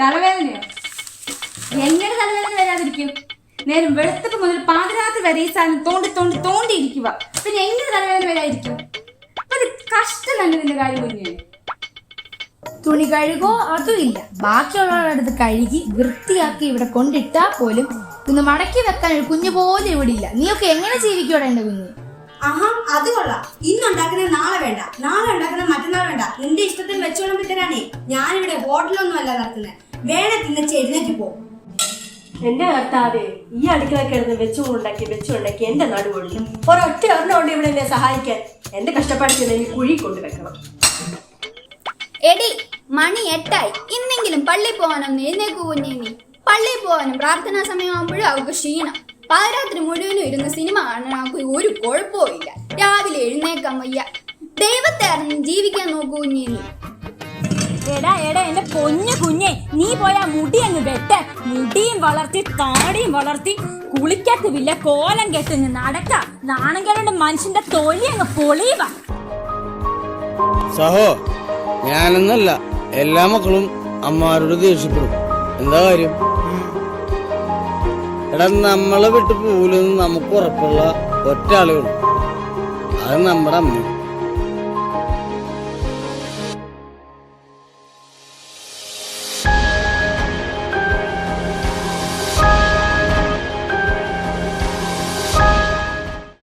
തലവേദനയോ? എങ്ങനെ തലവേദന വരാതിരിക്കും? നേരം വെളുത്തത് മുതൽ പാതിരാത്രി വരെ ഈ സാധനം തോണ്ടി തോണ്ടി തോണ്ടി ഇരിക്കുക. പിന്നെ എങ്ങനെ തലവേദന വരാതിരിക്കും? അത് കഷ്ടം തന്നെ നിന്റെ കാര്യം കുഞ്ഞേ തുണി കഴുകോ? അതും ഇല്ല. ബാക്കിയുള്ളവരുടെ അടുത്ത് കഴുകി വൃത്തിയാക്കി ഇവിടെ കൊണ്ടിട്ടാ പോലും ഇന്ന് മടക്കി വെക്കാൻ ഒരു കുഞ്ഞു പോലും ഇവിടെ ഇല്ല. നീയൊക്കെ എങ്ങനെ ജീവിക്കോടെ എന്റെ കുഞ്ഞ്? ആഹാ അത് കൊള്ളാം. ഇന്ന് ഉണ്ടാക്കുന്ന നാളെ വേണ്ട. നാളെ ഉണ്ടാക്കുന്ന മറ്റന്നാൾ വേണ്ട. എന്റെ ഇഷ്ടത്തിന് വെച്ചോളം വിത്തരാനേ ഞാനിവിടെ ഹോട്ടലൊന്നും അല്ല നടത്തുന്നത് വേണേ തിന്നച്ച് എഴുന്നേറ്റ് പോ. എന്റെ കർത്താവേ ഈ അടുക്കള കിടന്ന് വെച്ചുകൊണ്ടാക്കി വെച്ചുകൊണ്ടാക്കി എന്റെ നടുവൊഴിഞ്ഞു ഒരൊറ്റ ഒരെണ്ണമുണ്ട് ഇവിടെ എന്നെ സഹായിക്കാൻ എന്റെ കഷ്ടപ്പാടത്തിൽ എനിക്ക് കുഴി കൊണ്ടുവെക്കണം. എടി മണി എട്ടായി. ഇന്നെങ്കിലും പള്ളി പോകാനൊന്ന് എഴുന്നേക്കു കുഞ്ഞേ നീ പള്ളി പോകാനും പ്രാർത്ഥനാ സമയമാകുമ്പോഴും അവൾക്ക് ക്ഷീണം. പാതിരാത്രി മുഴുവനും ഇരുന്ന് സിനിമ കാണാൻ അവൾക്ക് ഒരു കുഴപ്പവും ഇല്ല രാവിലെ എഴുന്നേക്കാൻ വയ്യ. ദൈവത്തെ അറിഞ്ഞ് ജീവിക്കാൻ നോക്കൂ കുഞ്ഞേ നീ എടാ എടാ എന്റെ പൊന്നു പോയാ മുടി അങ്ങ് വെട്ട. മുടിയും വളർത്തി താടിയും വളർത്തി കുളിക്കത്തുമില്ല കോലം കെട്ടി നടക്ക. നാണങ്ങളുടെ മനുഷ്യന്റെ തൊലി അങ്ങ് പൊളിയുക. സഹോ ഞാനെന്നല്ല എല്ലാ മക്കളും അമ്മമാരോട് ദേഷ്യപ്പെടും. എന്താ കാര്യം? എടാ നമ്മളെ വിട്ട് പോലെന്ന് നമുക്ക് ഉറപ്പുള്ള ഒറ്റ ആളുകളും അത് നമ്മുടെ അമ്മ.